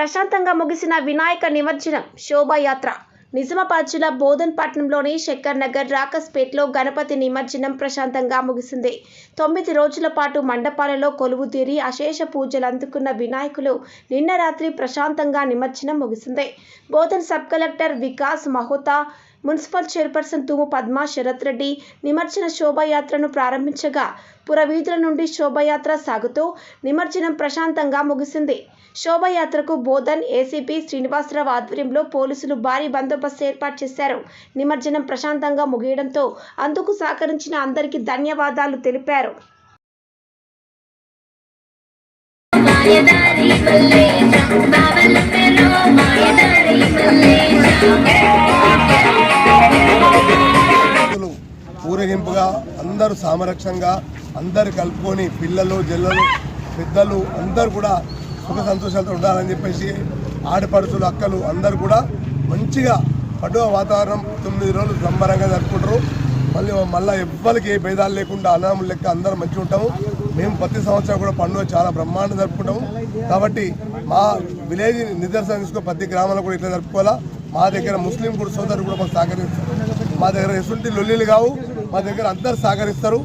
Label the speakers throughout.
Speaker 1: ప్రశాంతంగా ముగిసిన వినాయక నిమజ్జనం శోభాయాత్ర. నిజామాబాద్ జిల్లా బోధన్ శంకర్ నగర్ రాకస్పేట్లో గణపతి నిమజ్జనం ప్రశాంతంగా ముగిసింది. తొమ్మిది రోజుల పాటు మండపాలలో కొలువు తీరి అశేష పూజలు అందుకున్న వినాయకులు నిన్న రాత్రి ప్రశాంతంగా నిమజ్జనం ముగిసింది. Bodhan sub collector Vikas Mahota municipal chairperson Tumu Padma Sharath Reddy నిమజ్జన శోభాయాత్రను ప్రారంభించగా పురవీధుల నుండి శోభాయాత్ర సాగుతూ నిమజ్జనం ప్రశాంతంగా ముగిసింది. శోభాయాత్రకు బోధన్ ఏసీపీ శ్రీనివాసరావు ఆధ్వర్యంలో పోలీసులు భారీ బందోబస్తు ఏర్పాటు చేశారు. నిమజ్జనం ప్రశాంతంగా ముగియడంతో అందుకు సహకరించిన అందరికీ ధన్యవాదాలు తెలిపారు.
Speaker 2: ఊరేగింపుగా అందరూ సామరక్షంగా అందరు కలుపుకొని పిల్లలు జల్లలు పెద్దలు అందరూ కూడా సుఖ సంతోషాలతో ఉండాలని చెప్పేసి ఆడపడుచులు అక్కలు అందరూ కూడా మంచిగా పండుగ వాతావరణం తొమ్మిది రోజులు సంబరంగా జరుపుకుంటారు. మళ్ళీ మళ్ళీ ఎవ్వరికి ఏ భేదాలు లేకుండా అనాములు లెక్క అందరం మంచిగా ఉంటాము. మేము ప్రతి సంవత్సరం కూడా పండుగ చాలా బ్రహ్మాండం జరుపుకుంటాము. కాబట్టి మా విలేజ్ నిదర్శనం తీసుకుని ప్రతి గ్రామంలో కూడా ఇట్లా జరుపుకోవాలా. మా దగ్గర ముస్లిం కూడా సోదరులు కూడా మాకు సహకరిస్తారు. మా దగ్గర ఎసుంటి లొల్లిలు కావు. మా దగ్గర అందరు సహకరిస్తారు.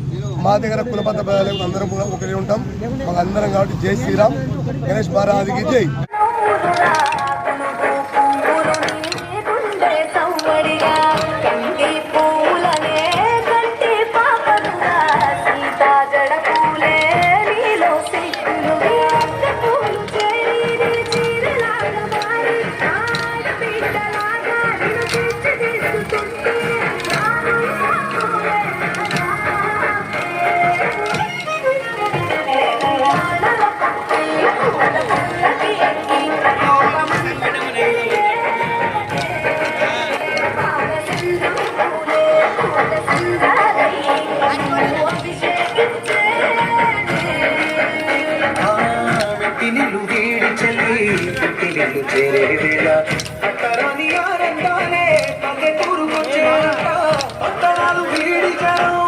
Speaker 2: మా దగ్గర కులపత పదాలు అందరం కూడా ఒకరి ఉంటాం. మాకు అందరం కాబట్టి జై శ్రీరామ్. గణేష్ మహారాజుకి జై.
Speaker 3: వీడి చెల్లి పుట్టినిల్లు చేరే వేళ. అత్తరాని ఆనందాలే పల్లెటూరుకొచ్చారట అత్తరాలు వీడి జనం.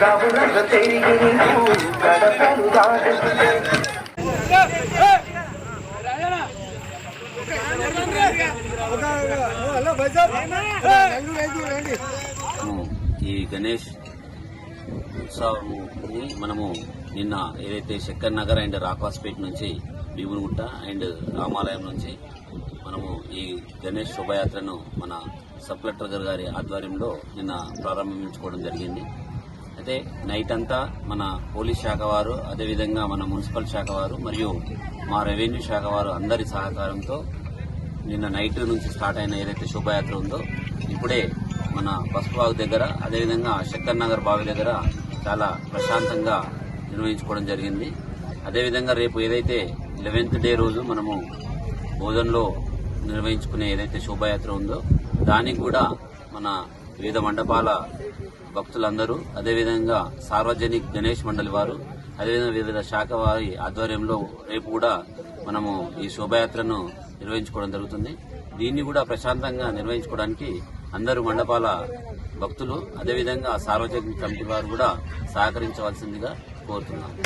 Speaker 3: కబురంగ తిరిగి నీకు గడపలు దాటుతుంది
Speaker 4: ఈ గణేష్ ఉత్సవం మనము నిన్న ఏదైతే శక్కర్ నగర్ అండ్ రాకాస్పేట్ నుంచి భీమునిగుట్ట అండ్ రామాలయం నుంచి మనము ఈ గణేష్ శోభాయాత్రను మన సబ్ కలెక్టర్ గారి ఆధ్వర్యంలో నిన్న ప్రారంభించుకోవడం జరిగింది. అయితే నైట్ అంతా మన పోలీస్ శాఖ వారు అదేవిధంగా మన మున్సిపల్ శాఖ వారు మరియు మా రెవెన్యూ శాఖ వారు అందరి సహకారంతో నిన్న నైట్ నుంచి స్టార్ట్ అయిన ఏదైతే శోభాయాత్ర ఉందో ఇప్పుడే మన బస్ బాగ్ దగ్గర అదేవిధంగా శక్కర్ నగర్ బావి దగ్గర చాలా ప్రశాంతంగా నిర్వహించుకోవడం జరిగింది. అదేవిధంగా రేపు ఏదైతే లెవెన్త్ డే రోజు మనము బోధన్లో నిర్వహించుకునే ఏదైతే శోభాయాత్ర ఉందో దానికి కూడా మన వివిధ మండపాల భక్తులందరూ అదేవిధంగా సార్వజనిక్ గణేష్ మండలి వారు అదేవిధంగా వివిధ శాఖ వారి ఆధ్వర్యంలో రేపు కూడా మనము ఈ శోభాయాత్రను నిర్వహించుకోవడం జరుగుతుంది. దీన్ని కూడా ప్రశాంతంగా నిర్వహించుకోవడానికి అందరూ మండపాల భక్తులు అదేవిధంగా సార్వజనిక కమిటీ వారు కూడా సహకరించవలసిందిగా కోరుతున్నాను